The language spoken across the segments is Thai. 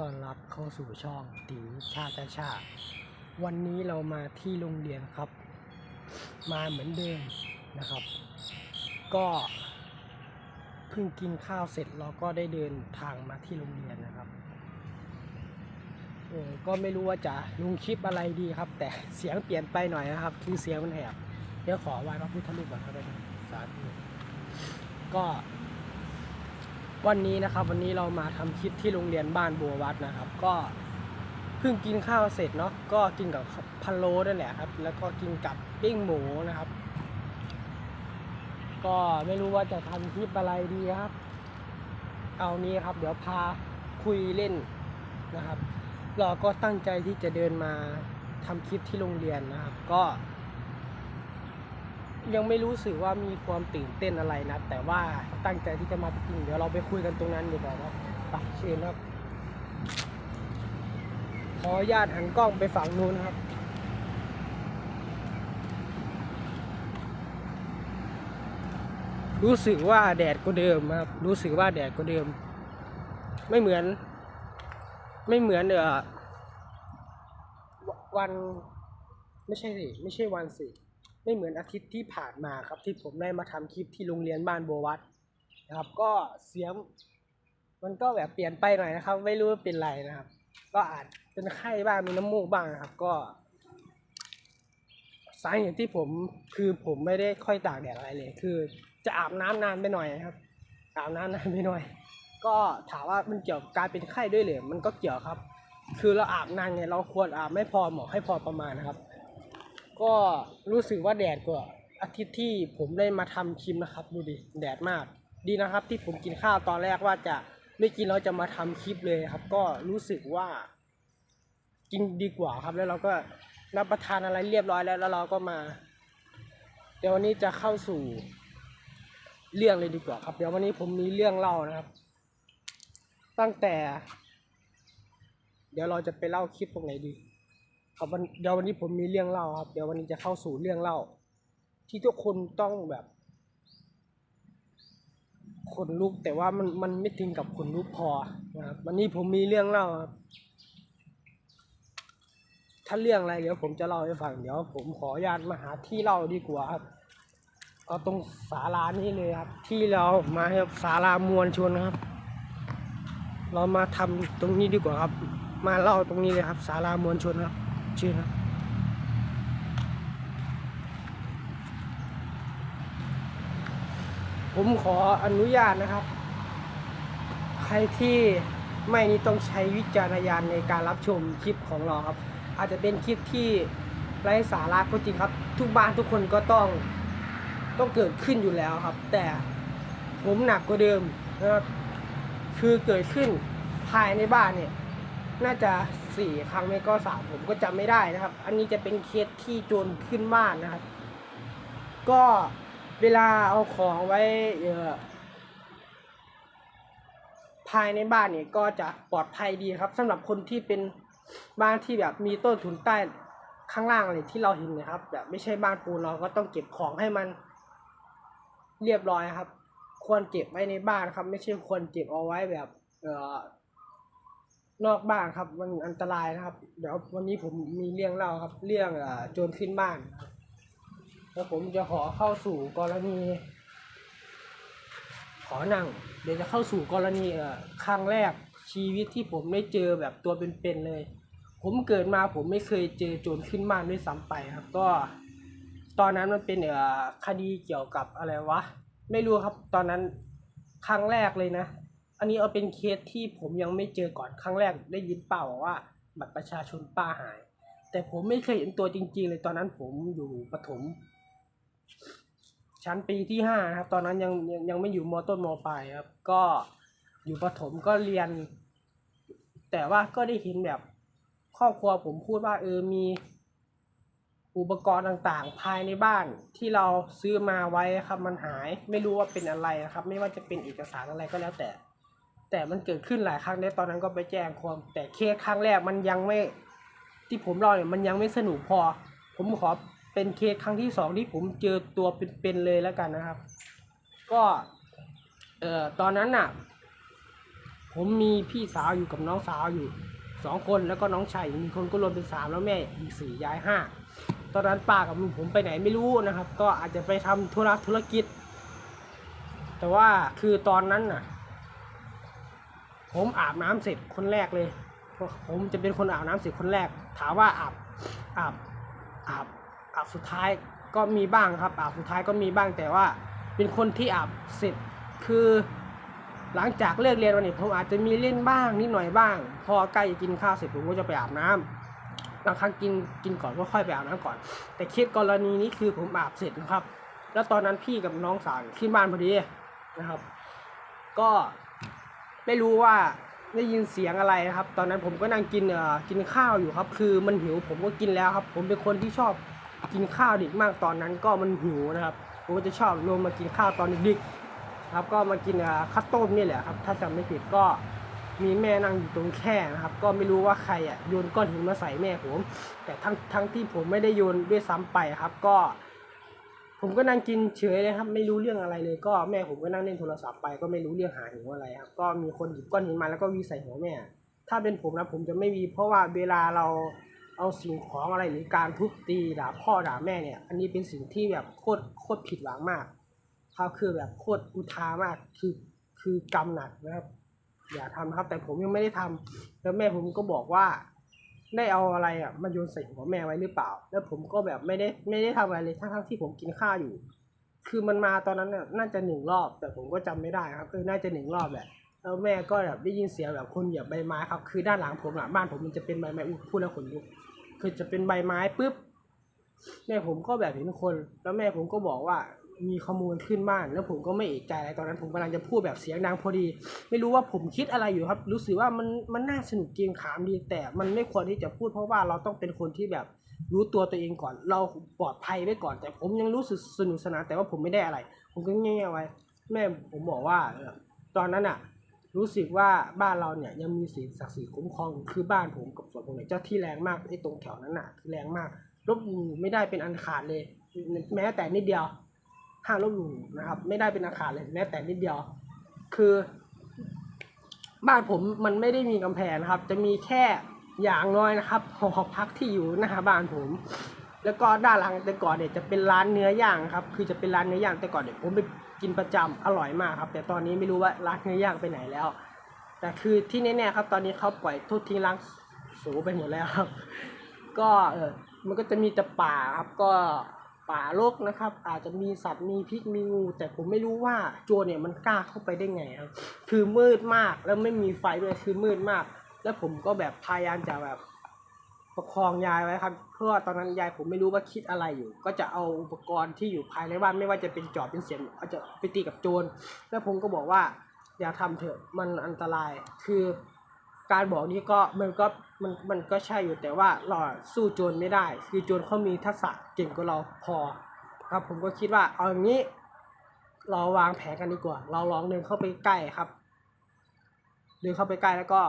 ต้อนรับเข้าสู่ช่องตีชาชาชาวันนี้เรามาที่โรงเรียนครับ มาเหมือนเดิมนะครับ ก็เพิ่งกินข้าวเสร็จเราก็ได้เดินทางมาที่โรงเรียนนะครับเออก็ไม่รู้ว่าจะลงคลิปอะไรดีครับ แต่เสียงเปลี่ยนไปหน่อยนะครับ คือเสียงมันแหบเดี๋ยวขอไหว้พระพุทธรูปก่อนครับสาธุก็ วันนี้นะครับวันนี้เรามาทำคลิปที่โรงเรียนบ้านบัววัดนะครับ ก็เพิ่งกินข้าวเสร็จเนาะก็กินกับพะโล้นั่นแหละครับ แล้วก็กินกับปิ้งหมูนะครับ ก็ไม่รู้ว่าจะทำคลิปอะไรดีครับ เอานี้ครับ เดี๋ยวพาคุยเล่นนะครับ เราก็ตั้งใจที่จะเดินมาทำคลิปที่โรงเรียนนะครับ ก็ ยังไม่รู้สึกว่ามีความตื่นเต้นอะไรนะ แต่ว่าตั้งใจที่จะมาจริงเดี๋ยวเราไปคุยกันตรงนั้นดีกว่าครับไปเชิญครับ ขออนุญาตหันกล้องไปฝั่งนู้นครับรู้สึกว่าแดดก็เดิมครับ รู้สึกว่าแดดก็เดิม ไม่เหมือน ไม่เหมือนเออววัน ไม่ใช่สิ ไม่ใช่วันสิ ไม่เหมือนอาทิตย์ที่ผ่านมาครับที่ผมได้มาทำคลิปที่โรงเรียนบ้านบัววัดนะครับ ก็เสียง มันก็แบบเปลี่ยนไปหน่อยนะครับ ไม่รู้ว่าเป็นไรนะครับ ก็อาจเป็นไข้บ้างมีน้ำมูกบ้างนะครับ ก็สาเหตุที่ผมคือผมไม่ได้ค่อยตากแดดอะไรเลย คือ จะอาบน้ำนานไปหน่อยนะครับ อาบน้ำนานไปหน่อย ก็ถามว่ามันเกี่ยวกับการเป็นไข้ด้วยหรือมันก็เกี่ยวครับ คือเราอาบนานไงเราควรอาบไม่พอเหมาะให้พอประมาณนะครับ ก็รู้สึกว่าแดดกว่าอาทิตย์ที่ผมได้มาทำคลิปนะครับดูดิแดดมาก ดีนะครับที่ผมกินข้าวตอนแรกว่าจะไม่กินเราจะมาทำคลิปเลยครับ ก็รู้สึกว่า กินดีกว่าครับแล้วเราก็รับประทานอะไรเรียบร้อยแล้ว แล้วเราก็มา เดี๋ยววันนี้จะเข้าสู่เรื่องเลยดีกว่าครับ เดี๋ยววันนี้ผมมีเรื่องเล่านะครับ ตั้งแต่ เดี๋ยวเราจะไปเล่าคลิปตรงไหนดี ครับวันเดี๋ยววันนี้ผมมีเรื่องเล่าครับ เดี๋ยววันนี้จะเข้าสู่เรื่องเล่า ที่ทุกคนต้องแบบขนลุกแต่ว่ามันมันไม่ถึงกับขนลุกพอนะครับวันนี้ผมมีเรื่องเล่าครับ ถ้าเรื่องอะไรเดี๋ยวผมจะเล่าให้ฟังเดี๋ยวผมขออนุญาตมาหาที่เล่าดีกว่าครับเอาตรงศาลานี้เลยครับ ที่เรามาครับศาลามวลชนครับ เรามาทำตรงนี้ดีกว่าครับ มาเล่าตรงนี้เลยครับศาลามวลชนครับ ชื่อครับผมขออนุญาตนะครับ ใครที่ไม่นี่ต้องใช้วิจารณญาณในการรับชมคลิปของเราครับ อาจจะเป็นคลิปที่ไร้สาระก็จริงครับ ทุกบ้านทุกคนก็ต้องต้องเกิดขึ้นอยู่แล้วครับ แต่ผมหนักกว่าเดิมนะครับคือเกิดขึ้นภายในบ้านเนี่ย น่าจะสี่ครั้งไม่ก็สามผมก็จำไม่ได้นะครับ อันนี้จะเป็นเคสที่โจรขึ้นบ้านนะครับ ก็เวลาเอาของไว้เอ่อภายในบ้านเนี่ยก็จะปลอดภัยดีครับสำหรับคนที่เป็นบ้านที่แบบมีต้นทุนใต้ข้างล่างเลยที่เราเห็นนะครับ แบบไม่ใช่บ้านปูนเราก็ต้องเก็บของให้มันเรียบร้อยครับ ควรเก็บไว้ในบ้านครับ ไม่ใช่ควรเก็บเอาไว้แบบเอ่อ นอกบ้านครับ มันอันตรายนะครับ เดี๋ยววันนี้ผมมีเรื่องเล่าครับ เรื่องเอ่อโจรขึ้นบ้านครับแล้วผมจะขอเข้าสู่กรณี ขอนั่ง เดี๋ยวจะเข้าสู่กรณีเอ่อครั้งแรกชีวิตที่ผมได้เจอแบบตัวเป็นๆเลย ผมเกิดมาผมไม่เคยเจอโจรขึ้นบ้านด้วยซ้ำไปครับ ก็ ตอนนั้นมันเป็นเอ่อคดีเกี่ยวกับอะไรวะ ไม่รู้ครับ ตอนนั้นครั้งแรกเลยนะ อันนี้เอาเป็นเคสที่ผมยังไม่เจอก่อนครั้งแรกได้ยินเปล่าว่าบัตรประชาชนป้าหาย แต่ผมไม่เคยเห็นตัวจริง ๆ เลยตอนนั้นผมอยู่ประถมชั้นปีที่ห้าครับ ตอนนั้นยังยังยังไม่อยู่มต้นมปลายครับ ก็อยู่ประถมก็เรียน แต่ว่าก็ได้เห็นแบบครอบครัวผมพูดว่าเออมีอุปกรณ์ต่างๆ ภายในบ้านที่เราซื้อมาไว้ครับมันหาย ไม่รู้ว่าเป็นอะไรนะครับ ไม่ว่าจะเป็นเอกสารอะไรก็แล้วแต่ แต่มันเกิดขึ้นหลายครั้งในตอนนั้นก็ไปแจ้งความแต่เคสครั้งแรกมันยังไม่ที่ผมเล่าเนี่ยมันยังไม่สนุกพอ ผมขอเป็นเคสครั้งที่สองที่ผมเจอตัวเป็นๆเลยแล้วกันนะครับ ก็เอ่อตอนนั้นน่ะ ผมมีพี่สาวอยู่กับน้องสาวอยู่สองคนแล้วก็น้องชายอีกหนึ่งคนก็รวมเป็นสามแล้วแม่อีกสี่ยายห้าตอนนั้นป้ากับลุงผมไปไหนไม่รู้นะครับ ก็อาจจะไปทำธุระธุรกิจ แต่ว่าคือตอนนั้นน่ะ ผมอาบน้ำเสร็จคนแรกเลย ผมจะเป็นคนอาบน้ำเสร็จคนแรก ถามว่าอาบอาบอาบอาบสุดท้ายก็มีบ้างครับ อาบสุดท้ายก็มีบ้างแต่ว่า เป็นคนที่อาบเสร็จคือหลังจากเลิกเรียนวันนี้ผมอาจจะมีเล่นบ้างนิดหน่อยบ้าง พอใกล้จะกินข้าวเสร็จผมก็จะไปอาบน้ำบางครั้งกินกินก่อนก็ค่อยไปอาบน้ำก่อน แต่เคสกรณีนี้คือผมอาบเสร็จนะครับ แล้วตอนนั้นพี่กับน้องสาวขึ้นบ้านพอดีนะครับ ก็ ไม่รู้ว่าได้ยินเสียงอะไรนะครับ ตอนนั้นผมก็นั่งกินเอ่อกินข้าวอยู่ครับ คือมันหิวผมก็กินแล้วครับ ผมเป็นคนที่ชอบกินข้าวดึกมากตอนนั้นก็มันหิวนะครับผมก็จะชอบลงมมากินข้าวตอนดึกๆครับ ก็มากินเอ่อข้าวต้มนี่แหละครับ ถ้าจำไม่ผิดก็มีแม่นั่งอยู่ตรงแค่นะครับ ก็ไม่รู้ว่าใครอะโยนก้อนหินมาใส่แม่ผม แต่ทั้งทั้งที่ผมไม่ได้โยนด้วยซ้ำไปครับ ก็ ผมก็นั่งกินเฉยเลยครับ ไม่รู้เรื่องอะไรเลย ก็แม่ผมก็นั่งเล่นโทรศัพท์ไปก็ไม่รู้เรื่องหาหิวอะไรครับ ก็มีคนหยิบก้อนหินมาแล้วก็วีใส่หัวแม่ ถ้าเป็นผมนะผมจะไม่วี เพราะว่าเวลาเราเอาสิ่งของอะไรหรือการทุบตีด่าพ่อด่าแม่เนี่ย อันนี้เป็นสิ่งที่แบบโคตรโคตรผิดหวังมากครับคือแบบโคตรอุทามากคือคือกรรมหนักนะครับ อย่าทำครับ แต่ผมยังไม่ได้ทำแล้วแม่ผมก็บอกว่า ได้เอาอะไรอะมาโยนใส่หัวแม่ไว้หรือเปล่า แล้วผมก็แบบไม่ได้ไม่ได้ทำอะไรเลยทั้งทั้งที่ผมกินข้าวอยู่ คือมันมาตอนนั้นน่ะน่าจะหนึ่งรอบ แต่ผมก็จำไม่ได้ครับเออน่าจะหนึ่งรอบแหละแล้วแม่ก็แบบได้ยินเสียงแบบคนเหยียบใบไม้ครับคือด้านหลังผมอะบ้านผมมันจะเป็นใบไม้อุ๊ยพูดแล้วขนลุกคือจะเป็นใบไม้ปุ๊บแม่ผมก็แบบเห็นคน แล้วแม่ผมก็บอกว่า มีขโมยขึ้นบ้าน แล้วผมก็ไม่เอกใจอะไรตอนนั้น ผมกำลังจะพูดแบบเสียงดังพอดี ไม่รู้ว่าผมคิดอะไรอยู่ครับ รู้สึกว่ามันมันน่าสนุกเกรงขามดี แต่มันไม่ควรที่จะพูดเพราะว่าเราต้องเป็นคนที่แบบรู้ตัวตัวเองก่อน เราปลอดภัยไว้ก่อน แต่ผมยังรู้สึกสนุกสนานแต่ว่าผมไม่ได้อะไร ผมก็เงียบไว้ แม่ผมบอกว่าตอนนั้นอะรู้สึกว่าบ้านเราเนี่ยยังมีสิ่งศักดิ์สิทธิ์คุ้มครองคือบ้านผมกับสวนผมเนี่ยเจ้าที่แรงมากไอ้ตรงแถวนั้นน่ะคือแรงมากลบหลู่ไม่ได้เป็นอันขาดเลย แม้แต่นิดเดียว ห้ามลบหลู่นะครับ ไม่ได้เป็นอันขาดเลยแม้แต่นิดเดียว คือบ้านผมมันไม่ได้มีกำแพงนะครับ จะมีแค่อย่างน้อยนะครับหอพักที่อยู่หน้าบ้านผม แล้วก็ด้านหลังแต่ก่อนเนี่ยจะเป็นร้านเนื้อย่างครับ คือจะเป็นร้านเนื้อย่างแต่ก่อนเนี่ยผมไปกินประจำอร่อยมากครับ แต่ตอนนี้ไม่รู้ว่าร้านเนื้อย่างไปไหนแล้ว แต่คือที่แน่ๆครับ ตอนนี้เขาปล่อยทุกทิ้งร้างสูไปหมดแล้วครับ ก็เออมันก็จะมีแต่ป่าครับก็ ป่ารกนะครับ อาจจะมีสัตว์มีพิษมีงู แต่ผมไม่รู้ว่าโจรเนี่ยมันกล้าเข้าไปได้ไงครับ คือมืดมากแล้วไม่มีไฟด้วยคือมืดมาก แล้วผมก็แบบพยายามจะแบบประคองยายไว้ครับ เพราะว่าตอนนั้นยายผมไม่รู้ว่าคิดอะไรอยู่ ก็จะเอาอุปกรณ์ที่อยู่ภายในบ้านไม่ว่าจะเป็นจอบเป็นเสียมเอาจะไปตีกับโจร แล้วผมก็บอกว่าอย่าทำเถอะมันอันตรายคือ การบอกนี้ก็มันก็มันมันก็ใช่อยู่แต่ว่าเราสู้โจรไม่ได้ คือโจรเขามีทักษะเก่งกว่าเราพอครับผมก็คิดว่าเอาอย่างนี้ เราวางแผนกันดีกว่า เราลองเดินเข้าไปใกล้ครับเดินเข้าไปใกล้แล้วก็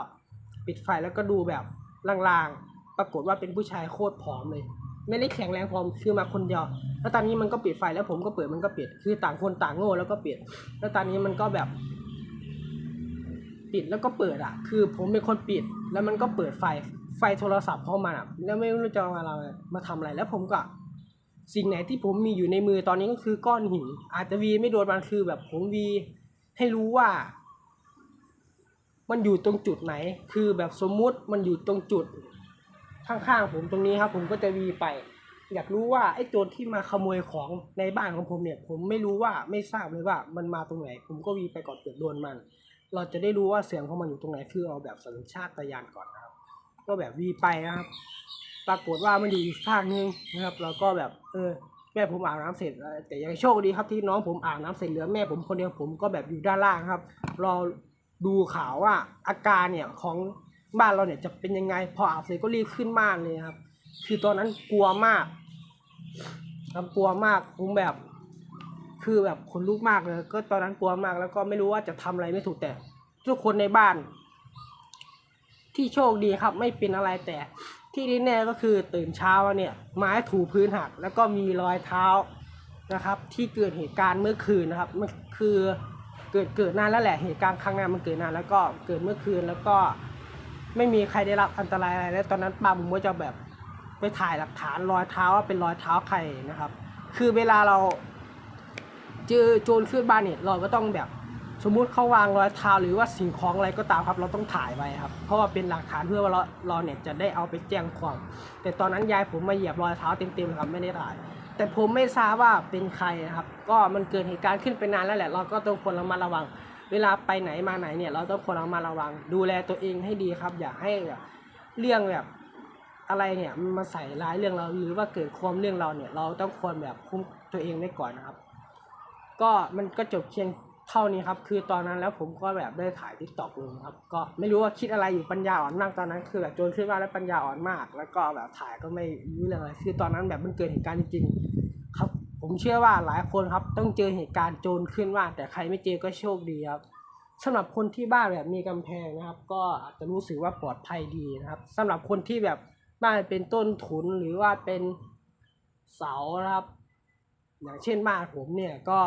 ปิดไฟแล้วก็ดูแบบลางๆ ปรากฏว่าเป็นผู้ชายโคตรผอมเลย ไม่ได้แข็งแรงพอมคือมาคนเดียว แล้วตอนนี้มันก็ปิดไฟแล้วผมก็เปิดมันก็ปิด คือต่างคนต่างโง่แล้วก็ปิดแล้วตอนนี้มันก็แบบ ปิดแล้วก็เปิดอะ คือผมเป็นคนปิดแล้วมันก็เปิดไฟไฟโทรศัพท์เข้ามาอะแล้วไม่รู้จะเอามาเรามาทำอะไรแล้วผมก็ สิ่งไหนที่ผมมีอยู่ในมือตอนนี้ก็คือก้อนหินอาจจะวีไม่โดนมันคือแบบผมวีให้รู้ว่า มันอยู่ตรงจุดไหน คือแบบสมมุติมันอยู่ตรงจุดข้างๆผมตรงนี้ครับ ผมก็จะวีไป อยากรู้ว่าไอ้โจรที่มาขโมยของในบ้านของผมเนี่ย ผมไม่รู้ว่าไม่ทราบเลยว่ามันมาตรงไหน ผมก็วีไปก่อนเกิดโดนมัน เราจะได้รู้ว่าเสียงของมันอยู่ตรงไหนคือเอาแบบสัญชาตญาณก่อนนะครับ ก็แบบวีไปนะครับ ปรากฏว่ามันอยู่อีกข้างนึงนะครับแล้วก็แบบเออแม่ผมอาบน้ำเสร็จ แต่ยังโชคดีครับที่น้องผมอาบน้ำเสร็จเหลือแม่ผมคนเดียวผมก็แบบอยู่ด้านล่างครับรอดูข่าวว่าอาการเนี่ยของบ้านเราเนี่ยจะเป็นยังไง พออาบเสร็จก็รีบขึ้นบ้านเลยครับ คือตอนนั้นกลัวมากครับกลัวมากผมแบบ คือแบบขนลุกมากเลย ก็ตอนนั้นกลัวมาก แล้วก็ไม่รู้ว่าจะทำอะไรไม่ถูกแต่ ทุกคนในบ้าน ที่โชคดีครับไม่เป็นอะไรแต่ ที่แน่ก็คือตื่นเช้าเนี่ย ไม้ถูพื้นหัก แล้วก็มีรอยเท้านะครับ ที่เกิดเหตุการณ์เมื่อคืนนะครับมันคือเกิดเกิดนานแล้วแหละเหตุการณ์ครั้งนั้นมันเกิดนานแล้วก็เกิดเมื่อคืนแล้วก็ไม่มีใครได้รับอันตรายอะไรแล้วตอนนั้นป้าผมก็จะแบบไปถ่ายหลักฐานรอยเท้าว่าเป็นรอยเท้าใครนะครับ คือเวลาเรา เจอโจรขึ้นบ้านเนี่ยเราก็ต้องแบบสมมุติเขาวางรอยเท้าหรือว่าสิ่งของอะไรก็ตามครับ เราต้องถ่ายไว้ครับ เพราะว่าเป็นหลักฐานเพื่อว่าเราเราเนี่ยจะได้เอาไปแจ้งความ แต่ตอนนั้นยายผมมาเหยียบรอยเท้าเต็มๆครับไม่ได้ถ่าย แต่ผมไม่ทราบว่าเป็นใครนะครับ ก็มันเกิดเหตุการณ์ขึ้นไปนานแล้วแหละ เราก็ต้องควรระมัดระวัง เวลาไปไหนมาไหนเนี่ย เราต้องควรระมัดระวัง ดูแลตัวเองให้ดีครับ อย่าให้แบบเรื่องแบบอะไรเนี่ยมันมาใส่ร้ายเรื่องเราหรือว่าเกิดความเรื่องเราเนี่ย เราต้องควรแบบคุ้มตัวเองไว้ก่อนนะครับ ก็มันก็จบเพียงเท่านี้ครับ คือตอนนั้นแล้วผมก็แบบได้ถ่ายทิกตอกลงครับ ก็ไม่รู้ว่าคิดอะไรอยู่ปัญญาอ่อนมากตอนนั้น คือแบบโจรขึ้นมาแล้วปัญญาอ่อนมาก แล้วก็แบบถ่ายก็ไม่รู้เรื่องอะไรคือตอนนั้นแบบมันเกิดเหตุการณ์จริงๆครับ ผมเชื่อว่าหลายคนครับต้องเจอเหตุการณ์โจรขึ้นว่า แต่ใครไม่เจอก็โชคดีครับสำหรับคนที่บ้านแบบมีกำแพงนะครับ ก็อาจจะรู้สึกว่าปลอดภัยดีนะครับสำหรับคนที่แบบบ้านเป็นต้นทุนหรือว่าเป็นเสานะครับ อย่างเช่นบ้านผมเนี่ยก็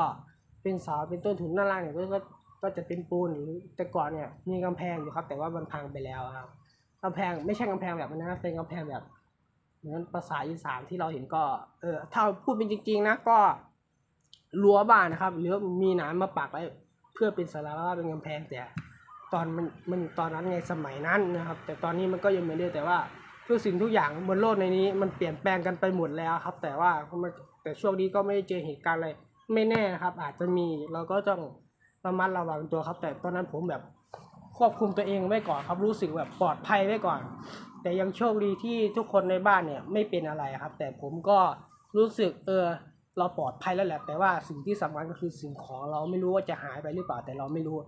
เป็นเสาเป็นต้นทุนด้านล่างเนี่ยก็ก็จะเป็นปูนหรือแต่ก่อนเนี่ยมีกำแพงอยู่ครับ แต่ว่ามันพังไปแล้วครับกำแพงไม่ใช่กำแพงแบบนั้นนะเป็นกำแพงแบบเหมือนภาษาอีสานที่เราเห็นก็ เออถ้าพูดเป็นจริง ๆ นะก็รั้วบ้านนะครับหรือมีหนามมาปักไว้เพื่อเป็นสาราว่าเป็นกำแพงแต่ตอนมันมันตอนนั้นไงสมัยนั้นนะครับ แต่ตอนนี้มันก็ยังเหมือนเดิมแต่ว่าทุกสิ่งทุกอย่างบนโลกในนี้มันเปลี่ยนแปลงกันไปหมดแล้วครับ แต่ว่ามันแต่ช่วงนี้ก็ไม่ได้เจอเหตุการณ์อะไร ไม่แน่ครับ อาจจะมีเราก็ต้องระมัดระวังตัวครับ แต่ตอนนั้นผมแบบควบคุมตัวเองไว้ก่อนครับรู้สึกแบบปลอดภัยไว้ก่อน แต่ยังโชคดีที่ทุกคนในบ้านเนี่ยไม่เป็นอะไรครับ แต่ผมก็รู้สึกเออเราปลอดภัยแล้วแหละ แต่ว่าสิ่งที่สำคัญก็คือสิ่งของเราไม่รู้ว่าจะหายไปหรือเปล่าแต่เราไม่รู้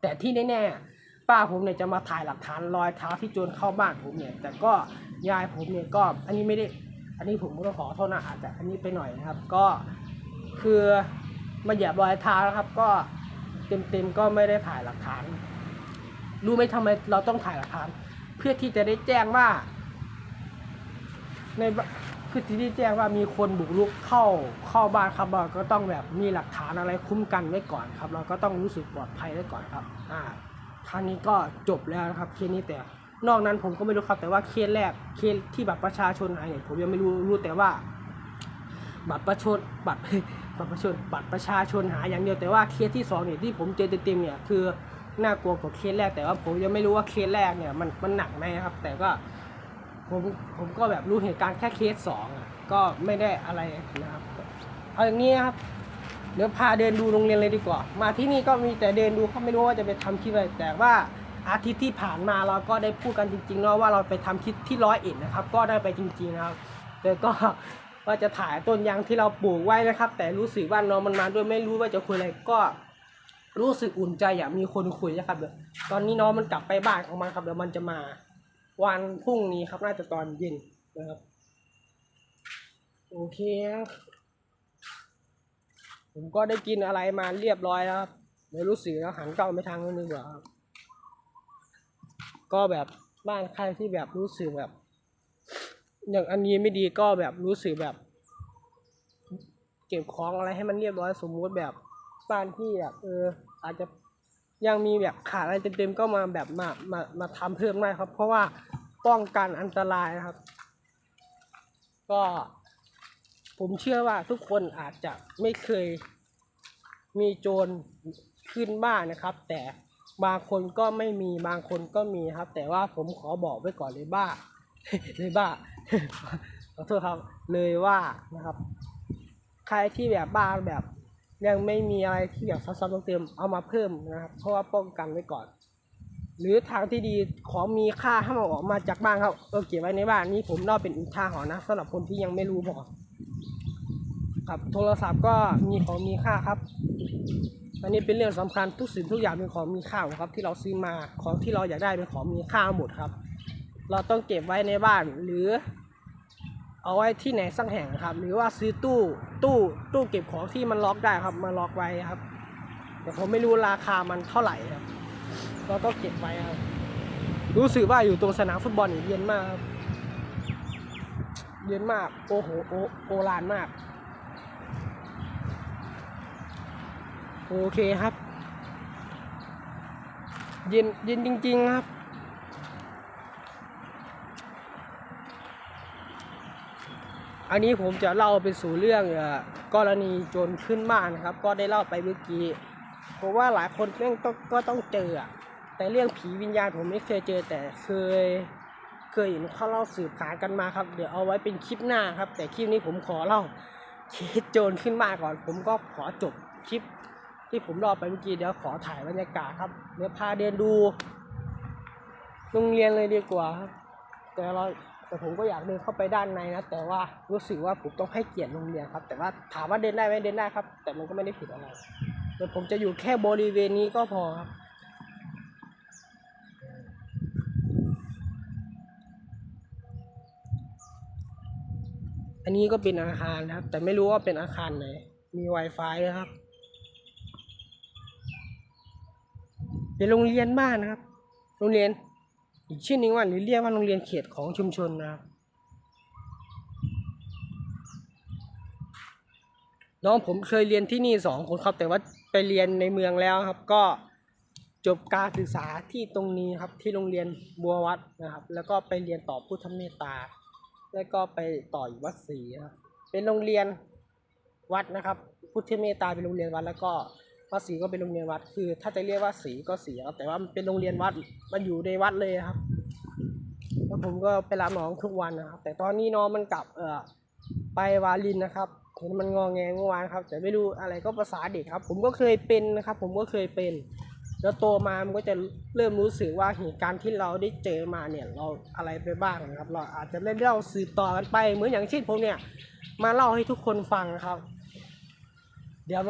แต่ที่แน่ๆป้าผมเนี่ยจะมาถ่ายหลักฐานรอยเท้าที่โจรเข้าบ้านผมเนี่ย แต่ก็ยายผมเนี่ยก็อันนี้ไม่ได้ อันนี้ผมก็ต้องขอโทษนะอาจจะอันนี้ไปหน่อยนะครับ ก็ คือมาเหยียบรอยเท้านะครับ ก็เต็มๆก็ไม่ได้ถ่ายหลักฐาน รู้ไหมทำไมเราต้องถ่ายหลักฐาน เพื่อที่จะได้แจ้งว่า ในบเพื่อที่จะแจ้งว่ามีคนบุกรุกเข้าเข้าบ้านครับเราก็ต้องแบบมีหลักฐานอะไรคุ้มกันไว้ก่อนครับ เราก็ต้องรู้สึกปลอดภัยไว้ก่อนครับ อ่าครั้งนี้ก็จบแล้วนะครับเคสนี้แต่นอกนั้นผมก็ไม่รู้ครับ แต่ว่าเคสแรกเคสที่บัตรประชาชนหายเนี่ยผมยังไม่รู้รู้แต่ว่า บัตรประชาชนบัตรบัตรประชาชนบัตรประชาชนหาอย่างเดียวแต่ว่าเคสที่สองเนี่ยที่ผมเจอเต็มๆเนี่ยคือน่ากลัวกว่าเคสแรกแต่ว่าผมยังไม่รู้ว่าเคสแรกเนี่ยมันมันหนักไหมครับ แต่ก็ผมผมก็แบบรู้เหตุการณ์แค่เคสสองอะก็ไม่ได้อะไรนะครับเอาอย่างนี้ครับเดี๋ยวพาเดินดูโรงเรียนเลยดีกว่า มาที่นี่ก็มีแต่เดินดูเขาไม่รู้ว่าจะไปทำคลิปอะไรแต่ว่าอาทิตย์ที่ผ่านมาเราก็ได้พูดกันจริงๆเนาะว่าเราไปทำคลิปที่ร้อยเอ็ดนะครับ ก็ได้ไปจริงๆนะครับแต่ก็ ว่าจะถ่ายต้นยางที่เราปลูกไว้นะครับ แต่รู้สึกว่าน้องมันมาด้วยไม่รู้ว่าจะคุยอะไรก็รู้สึกอุ่นใจอยากมีคนคุยนะครับเดี๋ยวตอนนี้น้องมันกลับไปบ้านของมันครับเดี๋ยวมันจะมาวันพรุ่งนี้ครับน่าจะตอนเย็นนะครับ โอเคผมก็ได้กินอะไรมาเรียบร้อยแล้วครับเดี๋ยวรู้สึกแล้วหันกล้องไปทางนู้นดีกว่าครับก็แบบบ้านใครที่แบบรู้สึกแบบ อย่างอันนี้ไม่ดีก็แบบรู้สึกแบบ เก็บของอะไรให้มันเรียบร้อยสมมุติแบบบ้านที่แบบเออ อาจจะยังมีแบบขาดอะไรเต็มๆก็มาแบบมามามาทำเพิ่มได้ครับ เพราะว่าป้องกันอันตรายนะครับ ก็ผมเชื่อว่าทุกคนอาจจะไม่เคยมีโจรขึ้นบ้านนะครับ แต่บางคนก็ไม่มีบางคนก็มีครับ แต่ว่าผมขอบอกไว้ก่อนเลยบ้าเลยบ้า ขอโทษครับเลยว่านะครับ ใครที่แบบบ้านแบบ ยังไม่มีอะไรที่แบบซับซ้อนเติมเอามาเพิ่มนะครับ เพราะว่าป้องกันไว้ก่อน หรือทางที่ดีของมีค่าห้ามอาออกมาจากบ้านครับเออเก็บไว้ในบ้านนี่ผมเล่าเป็นอุทาหรณ์นะสำหรับคนที่ยังไม่รู้พอครับโทรศัพท์ก็มีของมีค่าครับ อันนี้เป็นเรื่องสำคัญทุกสิ่งทุกอย่างเป็นของมีค่าครับ ที่เราซื้อมาของที่เราอยากได้เป็นของมีค่าหมดครับ เราต้องเก็บไว้ในบ้านหรือ เอาไว้ที่ไหนสักแห่งครับ หรือว่าซื้อตู้ตู้ตู้เก็บของที่มันล็อกได้ครับ มาล็อกไว้ครับ แต่ผมไม่รู้ราคามันเท่าไหร่ครับเราต้องเก็บไว้ครับ รู้สึกว่าอยู่ตรงสนามฟุตบอลเย็นมากครับเย็นมาก โอ้โหโอโอลานมาก โอเคครับ เย็นเย็นจริง ๆ ครับ อันนี้ผมจะเล่าไปสู่เรื่องอกรณีโจรขึ้นบ้านนะครับ ก็ได้เล่าไปเมื่อกี้ผมว่าหลายคนแม่งต้องก็ต้องเจอแต่เรื่องผีวิญญาณผมไม่เคยเจอแต่เคยเคยเห็นเขาเล่าสืบขานกันมาครับ เดี๋ยวเอาไว้เป็นคลิปหน้าครับ แต่คลิปนี้ผมขอเล่าเคสโจรขึ้นบ้าก่อน ผมก็ขอจบคลิป ที่ผมเล่าไปเมื่อกี้เดี๋ยวขอถ่ายบรรยากาศครับเดี๋ยวพาเดินดูโรงเรียนเลยดีกว่าครับแต่เรา แต่ผมก็อยากเดินเข้าไปด้านในนะ แต่ว่ารู้สึกว่าผมต้องให้เกียรติโรงเรียนครับ แต่ว่าถามว่าเดินได้ไหมเดินได้ครับ แต่มันก็ไม่ได้ผิดอะไรเดี๋ยวผมจะอยู่แค่บริเวณนี้ก็พอครับอันนี้ก็เป็นอาคารนะครับ แต่ไม่รู้ว่าเป็นอาคารไหน มี Wi-Fi นะครับ เป็นโรงเรียนบ้านนะครับ โรงเรียน อีกชื่อนึงว่าหรือเรียกว่าโรงเรียนเขตของชุมชนนะครับน้องผมเคยเรียนที่นี่สองคนครับ แต่ว่าไปเรียนในเมืองแล้วครับ ก็จบการศึกษาที่ตรงนี้ครับที่โรงเรียนบัววัดนะครับ แล้วก็ไปเรียนต่อพุทธเมตตา แล้วก็ไปต่ออยู่วัดศรีครับเป็นโรงเรียนวัดนะครับ พุทธเมตตาเป็นโรงเรียนวัดแล้วก็ วัดศรีก็เป็นโรงเรียนวัด คือ ถ้าจะเรียกว่าศรีก็ศรีครับแต่ว่ามันเป็นโรงเรียนวัดมันอยู่ในวัดเลยครับแล้วผมก็ไปรับน้องทุกวันนะครับ แต่ตอนนี้น้องมันกลับเอ่อไปวาลินนะครับเห็นมันงอแงเมื่อวานครับ แต่ไม่รู้อะไรก็ภาษาเด็กครับ ผมก็เคยเป็นนะครับ ผมก็เคยเป็น แล้วโตมามันก็จะเริ่มรู้สึกว่าเหตุการณ์ที่เราได้เจอมาเนี่ยเราอะไรไปบ้างนะครับ เราอาจจะไม่ได้เล่าสืบต่อกันไป เหมือนอย่างเช่นผมเนี่ยมาเล่าให้ทุกคนฟังนะครับ เดี๋ยว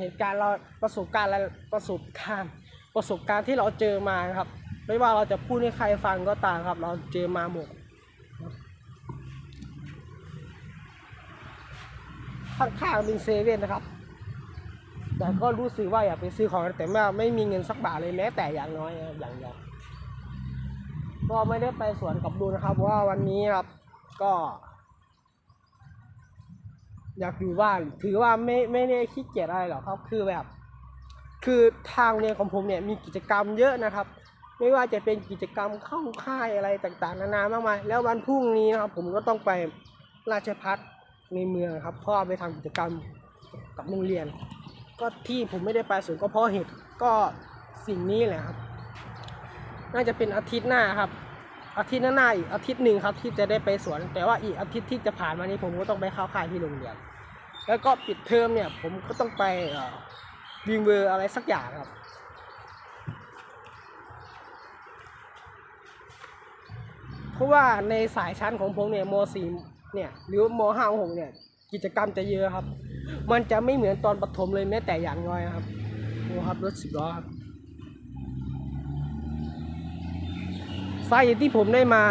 เหตุการณ์เราประสบการณ์อะประสบการณ์ประสบการณ์ที่เราเจอมาครับ ไม่ว่าเราจะพูดให้ใครฟังก็ตามครับ เราเจอมาหมดข้างๆเป็นเซเว่นนะครับ แต่ก็รู้สึกว่าอยากไปซื้อของแต่ว่ไม่มีเงินสักบาทเลยแม้แต่อย่างน้อยอย่างเดียวก็ไม่ได้ไปสวนกับดูนะครับว่าวันนี้ครับก็ อยากอยู่บ้าน ถือว่าไม่ไม่ได้ขี้เกียจอะไรหรอกครับ คือแบบ คือทางเรียนของผมเนี่ยมีกิจกรรมเยอะนะครับ ไม่ว่าจะเป็นกิจกรรมเข้าค่ายอะไรต่างๆ นานามากมาย แล้ววันพรุ่งนี้นะครับ ผมก็ต้องไปราชพัฒในเมืองครับเพราะว่าไปทำกิจกรรมกับโรงเรียน ก็ที่ผมไม่ได้ไปสวนก็เพราะเหตุก็สิ่งนี้แหละครับ น่าจะเป็นอาทิตย์หน้าครับ อาทิตย์หน้าอีกอาทิตย์หนึ่งครับที่จะได้ไปสวน แต่ว่าอีกอาทิตย์ที่จะผ่านมานี้ผมก็ต้องไปเข้าค่ายที่โรงเรียนแล้วก็ปิดเทอมเนี่ยผมก็ต้องไปเอ่อวิงเบอร์อะไรสักอย่างครับ เพราะว่าในสายชั้นของผมเนี่ยม .4 เนี่ยหรือม .5 6เนี่ยกิจกรรมจะเยอะครับ มันจะไม่เหมือนตอนประถมเลยแม้แต่อย่างน้อยครับโอ้ครับรถสิบล้อครับ สาเหตุที่ผมได้มา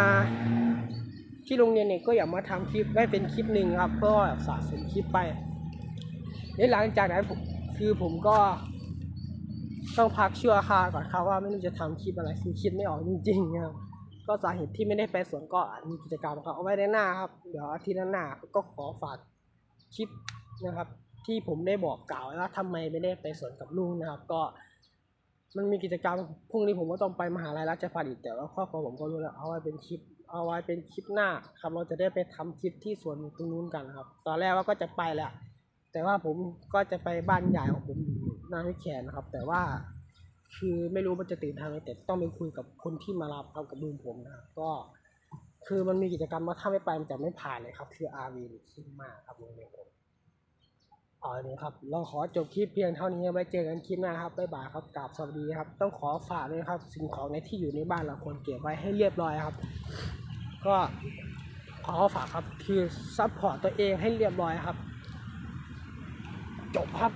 ที่โรงเรียนเนี่ยก็อยากมาทำคลิปได้เป็นคลิปหนึ่งครับเพื่อสะสมคลิปไปแล้วหลังจากนั้นผมคือผมก็ต้องพักชั่วคราวก่อนครับว่าไม่รู้จะทำคลิปอะไรคือคิดไม่ออกจริงๆครับก็สาเหตุที่ไม่ได้ไปสวนก็อาจมีกิจกรรมครับเอาไว้ในหน้าครับ เดี๋ยวอาทิตย์หน้าก็ขอฝากคลิปนะครับ ที่ผมได้บอกกล่าวว่าทำไมไม่ได้ไปสวนกับลุงนะครับ ก็ มันมีกิจกรรมพรุ่งนี้ผมก็ต้องไปมหาลัยราชภัฏอีกแต่ว่าครอบครัวผมก็รู้แล้วเอาไว้เป็นคลิป เอาไว้เป็นคลิปหน้าครับเราจะได้ไปทำคลิปที่สวนตรงนู้นกันครับ ตอนแรกว่าก็จะไปแหละแต่ว่าผมก็จะไปบ้านยายของผมหน้าวยแขนนะครับ แต่ว่าคือไม่รู้มันจะตื่นทางไหนแต่ต้องไปคุยกับคนที่มารับครับกับลุงผมนะครับก็ คือมันมีกิจกรรมว่าถ้าไม่ไปมันจะไม่ผ่านเลยครับ คืออาวีนคิดมากครับโรงผม เอาอันนี้ครับเราขอจบคลิปเพียงเท่านี้ไว้เจอกันคลิปหน้าครับบ๊ายบายครับกราบสวัสดีครับ ต้องขอฝากด้วยครับ สิ่งของในที่อยู่ในบ้านเราควรเก็บไว้ให้เรียบร้อยครับ ก็ขอฝากครับคือซัพพอร์ตตัวเองให้เรียบร้อยครับ จบครับ